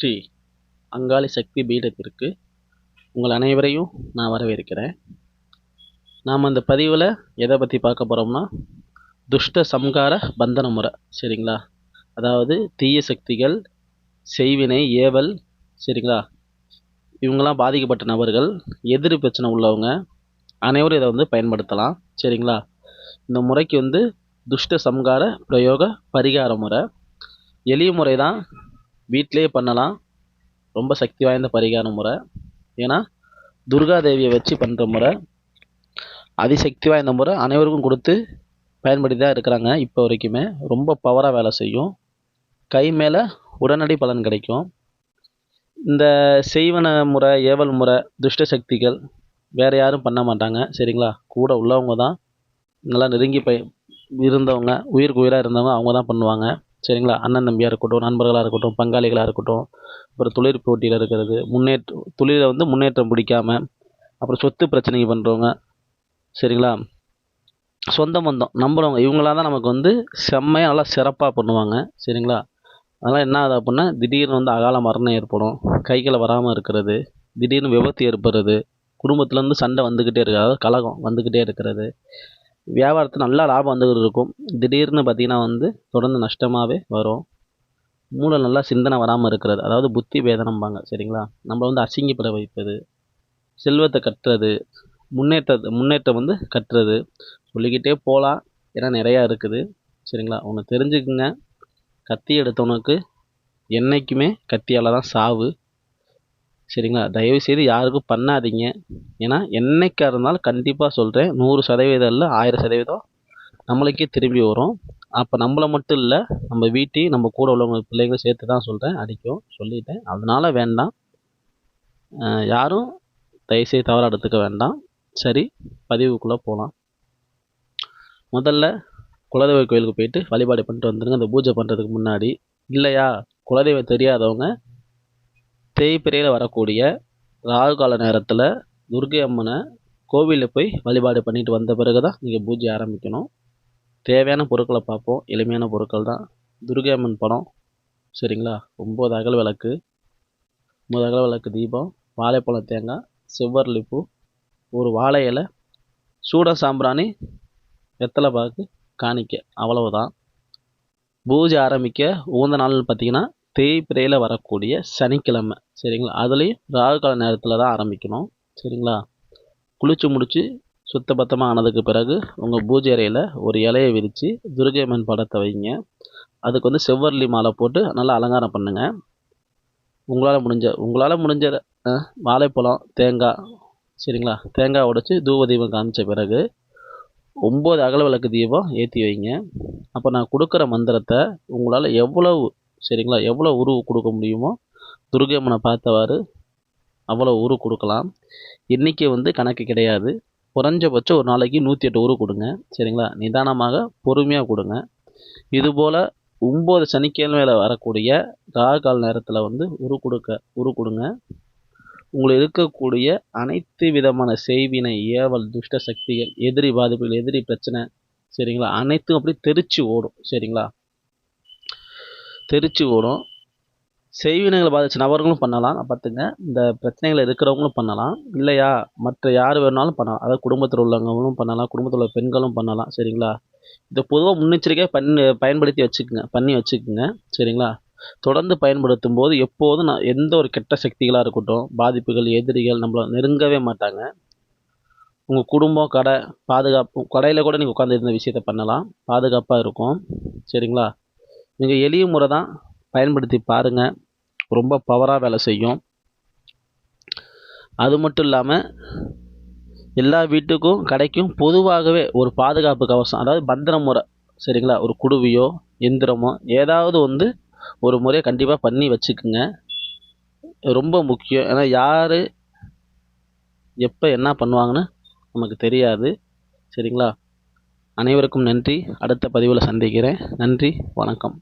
ஸ்ரீ அங்காளி சக்தி பீடத்திற்கு உங்கள் அனைவரையும் நான் வரவேற்கிறேன். நாம் அந்த பதிவில் எதை பற்றி பார்க்க போகிறோம்னா துஷ்ட சம்கார பந்தன முறை சரிங்களா? அதாவது தீய சக்திகள் செய்வினை ஏவல் சரிங்களா? இவங்களாம் பாதிக்கப்பட்ட நபர்கள் எதிரி பிரச்சனை உள்ளவங்க அனைவரும் இதை வந்து பயன்படுத்தலாம் சரிங்களா? இந்த முறைக்கு வந்து துஷ்ட சம்கார பிரயோக பரிகார முறை எளிய முறை தான் வீட்டிலேயே பண்ணலாம். ரொம்ப சக்தி வாய்ந்த பரிகார முறை. ஏன்னா துர்காதேவியை வச்சு பண்ணுற முறை. அதிசக்தி வாய்ந்த முறை. அனைவருக்கும் கொடுத்து பயன்படுத்தி தான் இருக்கிறாங்க இப்போ வரைக்குமே. ரொம்ப பவராக வேலை செய்யும். கை மேலே உடனடி பலன் கிடைக்கும். இந்த செய்வன முறை ஏவல் முறை துஷ்ட சக்திகள் வேறு யாரும் பண்ண மாட்டாங்க. சரிங்களா? கூட உள்ளவங்க தான். நல்லா நெருங்கி பய இருந்தவங்க உயிருக்கு உயிராக இருந்தவங்க அவங்க தான் பண்ணுவாங்க. சரிங்களா? அண்ணன் தம்பியாக இருக்கட்டும் நண்பர்களாக இருக்கட்டும் பங்காளிகளாக இருக்கட்டும் அப்புறம் தொழில் போட்டியில் இருக்கிறது முன்னேற்ற தொழிலை வந்து முன்னேற்றம் பிடிக்காம அப்புறம் சொத்து பிரச்சனைக்கு பண்ணுறவங்க சரிங்களா? சொந்த பந்தம் நம்புறவங்க இவங்களாம் தான் நமக்கு வந்து செம்மையாக நல்லா சிறப்பாக பண்ணுவாங்க சரிங்களா? அதெல்லாம் என்ன ஆகுது அப்படின்னா திடீர்னு வந்து அகால மரணம் ஏற்படும் கைகளை வராமல் இருக்கிறது திடீர்னு விபத்து ஏற்படுறது குடும்பத்துலேருந்து சண்டை வந்துக்கிட்டே இருக்குது அதாவது கலகம் வந்துக்கிட்டே இருக்கிறது வியாபாரத்தில் நல்லா லாபம் வந்துக்கிட்டு இருக்கும். திடீர்னு பார்த்தீங்கன்னா வந்து தொடர்ந்து நஷ்டமாகவே வரும். மூளை நல்லா சிந்தனை வராமல் இருக்கிறது. அதாவது புத்தி வேதனம்பாங்க சரிங்களா? நம்மளை வந்து அசிங்கப்பட வைப்பது செல்வத்தை கட்டுறது முன்னேற்றத்தை முன்னேற்றம் வந்து கட்டுறது சொல்லிக்கிட்டே போகலாம் ஏன்னா நிறையா இருக்குது சரிங்களா? ஒன்று தெரிஞ்சுக்குங்க. கத்தி எடுத்தவனுக்கு என்றைக்குமே கத்தியால் தான் சாவு. சரிங்களா? தயவுசெய்து யாருக்கும் பண்ணாதீங்க. ஏன்னா என்னைக்கா இருந்தாலும் கண்டிப்பாக சொல்கிறேன் நூறு சதவீதம் இல்லை ஆயிரம் சதவீதம் நம்மளுக்கே திரும்பி வரும். அப்போ நம்மளை மட்டும் இல்லை நம்ம வீட்டையும் நம்ம கூட உள்ளவங்க பிள்ளைங்களும் சேர்த்து தான் சொல்கிறேன் அடிக்கும் சொல்லிட்டேன். அதனால் வேண்டாம். யாரும் தயவுசெய்து தவறாக எடுத்துக்க வேண்டாம். சரி பதிவுக்குள்ளே போகலாம் முதல்ல குலதெய்வ கோயிலுக்கு போயிட்டு வழிபாடு பண்ணிட்டு வந்துடுங்க அந்த பூஜை பண்ணுறதுக்கு முன்னாடி. இல்லையா? குலதெய்வம் தெரியாதவங்க தேய்பிரையில் வரக்கூடிய ராகு கால நேரத்தில் துர்கை அம்மனை கோவிலில் போய் வழிபாடு பண்ணிட்டு வந்த பிறகு தான் நீங்கள் பூஜை ஆரம்பிக்கணும். தேவையான பொருட்களை பார்ப்போம். எளிமையான பொருட்கள் தான். துர்கை அம்மன் படம். சரிங்களா? ஒம்பது அகல் விளக்கு. ஒம்பது அகல் விளக்கு தீபம். வாழைப்பழம் தேங்காய். செவ்வரளி பூ ஒரு வாழை இலை. சூட சாம்பிராணி. வெத்தலை பாக்கு காணிக்க. அவ்வளவுதான். பூஜை ஆரம்பிக்க உகந்த நாள்னு பார்த்தீங்கன்னா தேய்பிரையில் வரக்கூடிய சனிக்கிழமை. சரிங்களா? அதுலேயும் ராகு கால நேரத்தில் தான் ஆரம்பிக்கணும். சரிங்களா? குளித்து முடித்து சுத்தபத்தமாக ஆனதுக்கு பிறகு உங்கள் பூஜை அறையில் ஒரு இலையை விரித்து துர்கை அம்மன் படத்தை வைங்க. அதுக்கு வந்து செவ்வரளி மாலை போட்டு நல்லா அலங்காரம் பண்ணுங்கள் உங்களால் முடிஞ்ச உங்களால் முடிஞ்ச வாழைப்பழம் தேங்காய் சரிங்களா? தேங்காய் உடைச்சி தூப தீபம் காமிச்ச பிறகு ஒம்பது அகல விளக்கு தீபம் ஏற்றி வைங்க. அப்போ நான் கொடுக்குற மந்திரத்தை உங்களால் எவ்வளவு சரிங்களா? எவ்வளோ உருவு கொடுக்க முடியுமோ துர்கம்மனை பார்த்தவாறு அவ்வளோ உரு கொடுக்கலாம். இன்றைக்கி வந்து கணக்கு கிடையாது. குறைஞ்சபட்சம் ஒரு நாளைக்கு நூற்றி எட்டு உரு கொடுங்க. சரிங்களா? நிதானமாக பொறுமையாக கொடுங்க. இதுபோல் ஒம்பது சனிக்கிழமையில் வரக்கூடிய ராகால் நேரத்தில் வந்து உரு கொடுக்க உரு கொடுங்க. உங்களுக்கு இருக்கக்கூடிய அனைத்து விதமான செய்வினை ஏவல் துஷ்ட சக்திகள் எதிரி பாதிப்புகள் எதிரி பிரச்சனை சரிங்களா? அனைத்தும் அப்படி தெரிச்சு ஓடும். சரிங்களா? தெரிச்சு ஓடும் செய்வினைகளை பாதித்த நபர்களும் பண்ணலாம். பார்த்துங்க. இந்த பிரச்சனைகள் இருக்கிறவங்களும் பண்ணலாம். இல்லையா? மற்ற யார் வேணாலும் பண்ணலாம். அதாவது குடும்பத்தில் உள்ளவங்களும் பண்ணலாம். குடும்பத்தில் உள்ள பெண்களும் பண்ணலாம். சரிங்களா? இதை பொதுவாக முன்னெச்சரிக்கையாக பண்ணி பயன்படுத்தி வச்சுக்கோங்க. பண்ணி வச்சுக்கோங்க. சரிங்களா? தொடர்ந்து பயன்படுத்தும் போது எப்போதும் நான் எந்த ஒரு கெட்ட சக்திகளாக இருக்கட்டும் பாதிப்புகள் எதிரிகள் நம்மளை நெருங்கவே மாட்டாங்க. உங்கள் குடும்பம் கடை பாதுகாப்பு கடையில் கூட நீங்கள் உட்காந்து இருந்த விஷயத்த பண்ணலாம். பாதுகாப்பாக இருக்கும். சரிங்களா? நீங்கள் எளிய முறை தான் பயன்படுத்தி பாருங்கள் ரொம்ப பவராக வேலை செய்யும். அது மட்டும் இல்லாமல் எல்லா வீட்டுக்கும் கடைக்கும் பொதுவாகவே ஒரு பாதுகாப்பு கவசம் அதாவது பத்திர முறை சரிங்களா? ஒரு குடுவியோ எந்திரமோ ஏதாவது வந்து ஒரு முறையை கண்டிப்பாக பண்ணி வச்சுக்குங்க. ரொம்ப முக்கியம். ஏன்னா யார் எப்போ என்ன பண்ணுவாங்கன்னு நமக்கு தெரியாது. சரிங்களா? அனைவருக்கும் நன்றி. அடுத்த பதிவில் சந்திக்கிறேன். நன்றி. வணக்கம்.